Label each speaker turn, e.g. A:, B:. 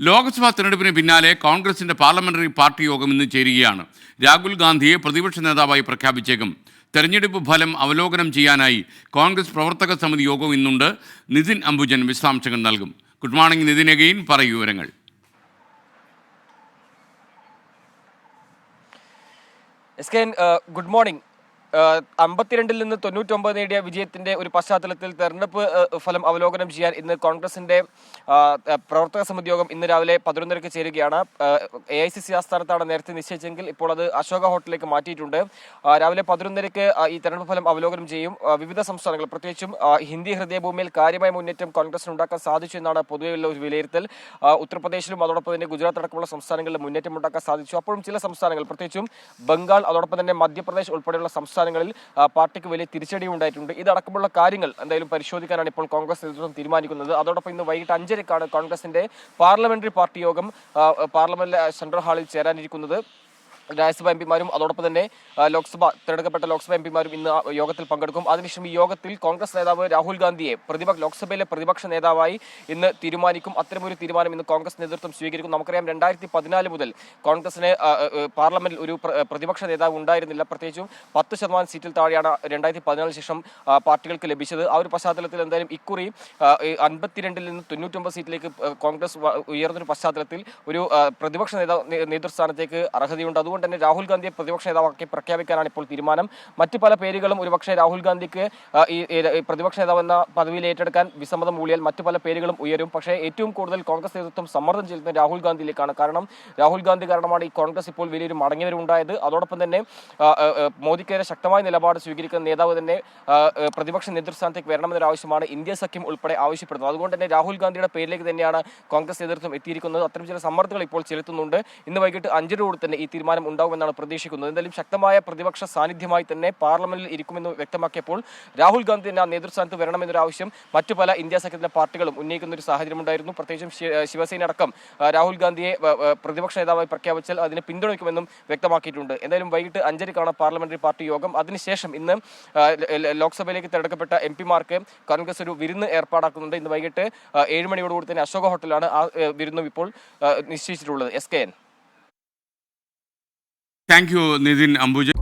A: ലോക്സഭാ തെരഞ്ഞെടുപ്പിന് പിന്നാലെ കോൺഗ്രസിന്റെ പാർലമെന്ററി പാർട്ടി യോഗം ഇന്ന് ചേരുകയാണ്. രാഹുൽ ഗാന്ധിയെ പ്രതിപക്ഷ നേതാവായി പ്രഖ്യാപിച്ചേക്കും. തെരഞ്ഞെടുപ്പ് ഫലം അവലോകനം ചെയ്യാനായി കോൺഗ്രസ് പ്രവർത്തക സമിതി യോഗം ഇന്നുണ്ട്. നിതിൻ അംബുജൻ വിശദാംശങ്ങൾ നൽകും. ഗുഡ് മോർണിംഗ് നിതിൻ അഗെയിൻ പറയൂ വിവരങ്ങൾ.
B: Yes good morning. അമ്പത്തിരണ്ടിൽ നിന്ന് തൊണ്ണൂറ്റൊമ്പത് നേടിയ വിജയത്തിന്റെ ഒരു പശ്ചാത്തലത്തിൽ തെരഞ്ഞെടുപ്പ് ഫലം അവലോകനം ചെയ്യാൻ ഇന്ന് കോൺഗ്രസിന്റെ പ്രവർത്തക സമിതി യോഗം ഇന്ന് രാവിലെ പതിനൊന്നരക്ക് ചേരുകയാണ്. എ ഐ സി സി ആസ്ഥാനത്താണ് നേരത്തെ നിശ്ചയിച്ചെങ്കിൽ ഇപ്പോൾ അത് അശോക ഹോട്ടലിലേക്ക് മാറ്റിയിട്ടുണ്ട്. രാവിലെ പതിനൊന്നരക്ക് ഈ തെരഞ്ഞെടുപ്പ് ഫലം അവലോകനം ചെയ്യും. വിവിധ സംസ്ഥാനങ്ങൾ പ്രത്യേകിച്ചും ഹിന്ദി ഹൃദയഭൂമിയിൽ കാര്യമായ മുന്നേറ്റം കോൺഗ്രസിന് ഉണ്ടാക്കാൻ സാധിച്ചു എന്നാണ് പൊതുവെയുള്ള ഒരു വിലയിരുത്തൽ. ഉത്തർപ്രദേശിലും അതോടൊപ്പം തന്നെ ഗുജറാത്ത് അടക്കമുള്ള സംസ്ഥാനങ്ങളിൽ മുന്നേറ്റം ഉണ്ടാക്കാൻ സാധിച്ചു. അപ്പോഴും ചില സംസ്ഥാനങ്ങൾ പ്രത്യേകിച്ചും ബംഗാൾ അതോടൊപ്പം തന്നെ മധ്യപ്രദേശ് ഉൾപ്പെടെയുള്ള സംസ്ഥാനങ്ങളിൽ പാർട്ടിക്ക് വലിയ തിരിച്ചടി ഉണ്ടായിട്ടുണ്ട്. ഇതടക്കമുള്ള കാര്യങ്ങൾ എന്തായാലും പരിശോധിക്കാനാണ് ഇപ്പോൾ കോൺഗ്രസ് നേതൃത്വം തീരുമാനിക്കുന്നത്. അതോടൊപ്പം ഇന്ന് വൈകിട്ട് അഞ്ചരക്കാണ് കോൺഗ്രസിന്റെ പാർലമെന്ററി പാർട്ടി യോഗം പാർലമെന്റ് സെൻട്രൽ ഹാളിൽ ചേരാനിരിക്കുന്നത്. രാജ്യസഭ എംപിമാരും അതോടൊപ്പം തന്നെ ലോക്സഭ തിരഞ്ഞെടുക്കപ്പെട്ട ലോക്സഭാ എംപിമാരും ഇന്ന് യോഗത്തിൽ പങ്കെടുക്കും. അതിനുശേഷം ഈ യോഗത്തിൽ കോൺഗ്രസ് നേതാവ് രാഹുൽ ഗാന്ധിയെ പ്രതിപക്ഷ ലോക്സഭയിലെ പ്രതിപക്ഷ നേതാവായി ഇന്ന് തീരുമാനിക്കും. അത്തരമൊരു തീരുമാനം ഇന്ന് കോൺഗ്രസ് നേതൃത്വം സ്വീകരിക്കും. നമുക്കറിയാം രണ്ടായിരത്തി പതിനാല് മുതൽ കോൺഗ്രസിന് പാർലമെന്റിൽ ഒരു പ്രതിപക്ഷ നേതാവ് ഉണ്ടായിരുന്നില്ല. പ്രത്യേകിച്ചും പത്ത് ശതമാനം സീറ്റിൽ താഴെയാണ് രണ്ടായിരത്തി പതിനാലിന് ശേഷം പാർട്ടികൾക്ക് ലഭിച്ചത്. ആ ഒരു പശ്ചാത്തലത്തിൽ എന്തായാലും ഇക്കുറി അൻപത്തിരണ്ടിൽ നിന്ന് തൊണ്ണൂറ്റൊമ്പത് സീറ്റിലേക്ക് കോൺഗ്രസ് ഉയർന്നൊരു പശ്ചാത്തലത്തിൽ ഒരു പ്രതിപക്ഷ നേതാവ് നേതൃസ്ഥാനത്തേക്ക് അർഹതയുണ്ട്. അതുകൊണ്ട് തന്നെ രാഹുൽ ഗാന്ധിയെ പ്രതിപക്ഷ നേതാവാക്കി പ്രഖ്യാപിക്കാനാണ് ഇപ്പോൾ തീരുമാനം. മറ്റു പല പേരുകളും ഒരുപക്ഷെ രാഹുൽ ഗാന്ധിക്ക് ഈ പ്രതിപക്ഷ നേതാവ് എന്ന പദവിയിൽ ഏറ്റെടുക്കാൻ വിസമ്മതം മൂളിയാൽ മറ്റു പല പേരുകളും ഉയരും. പക്ഷേ ഏറ്റവും കൂടുതൽ കോൺഗ്രസ് നേതൃത്വം സമ്മർദ്ദം ചെലുത്തുന്നത് രാഹുൽ ഗാന്ധിയിലേക്കാണ്. കാരണം രാഹുൽ ഗാന്ധി കാരണമാണ് ഈ കോൺഗ്രസ് ഇപ്പോൾ വലിയൊരു മടങ്ങിവരവുണ്ടായത്. അതോടൊപ്പം തന്നെ മോദിക്കെതിരെ ശക്തമായ നിലപാട് സ്വീകരിക്കുന്ന നേതാവ് തന്നെ പ്രതിപക്ഷ നേതൃസ്ഥാനത്തേക്ക് വരണമെന്നൊരു ആവശ്യമാണ് ഇന്ത്യ സഖ്യം ഉൾപ്പെടെ ആവശ്യപ്പെടുന്നത്. അതുകൊണ്ട് തന്നെ രാഹുൽ ഗാന്ധിയുടെ പേരിലേക്ക് തന്നെയാണ് കോൺഗ്രസ് നേതൃത്വം എത്തിയിരിക്കുന്നത്. അത്തരം ചില സമ്മർദ്ദങ്ങൾ ഇപ്പോൾ ചെലുത്തുന്നുണ്ട്. ഇന്ന് വൈകിട്ട് അഞ്ചരയോട് തന്നെ ഈ തീരുമാനം ഉണ്ടാകുമെന്നാണ് പ്രതീക്ഷിക്കുന്നത്. എന്തായാലും ശക്തമായ പ്രതിപക്ഷ സാന്നിധ്യമായി തന്നെ പാർലമെന്റിൽ ഇരിക്കുമെന്ന് വ്യക്തമാക്കിയപ്പോൾ രാഹുൽ ഗാന്ധി തന്നെ ആ നേതൃസ്ഥാനത്ത് വരണമെന്നൊരു ആവശ്യം മറ്റു പല ഇന്ത്യ സഖ്യത്തിലെ പാർട്ടികളും ഉന്നയിക്കുന്ന ഒരു സാഹചര്യം ഉണ്ടായിരുന്നു. പ്രത്യേകിച്ചും ശിവസേന അടക്കം രാഹുൽ ഗാന്ധിയെ പ്രതിപക്ഷ നേതാവായി പ്രഖ്യാപിച്ചാൽ അതിനെ പിന്തുണയ്ക്കുമെന്നും വ്യക്തമാക്കിയിട്ടുണ്ട്. എന്തായാലും വൈകിട്ട് അഞ്ചരക്കാണ് പാർലമെന്ററി പാർട്ടി യോഗം. അതിനുശേഷം ഇന്ന് ലോക്സഭയിലേക്ക് തിരഞ്ഞെടുക്കപ്പെട്ട എം പിമാർക്ക് കോൺഗ്രസ് ഒരു വിരുന്ന് ഏർപ്പാടാക്കുന്നുണ്ട്. ഇന്ന് വൈകിട്ട് ഏഴ് മണിയോടുകൂടി തന്നെ അശോക ഹോട്ടലാണ് ആ വിരുന്നും ഇപ്പോൾ നിശ്ചയിച്ചിട്ടുള്ളത്. S K N.
A: Thank you Nithin Ambujan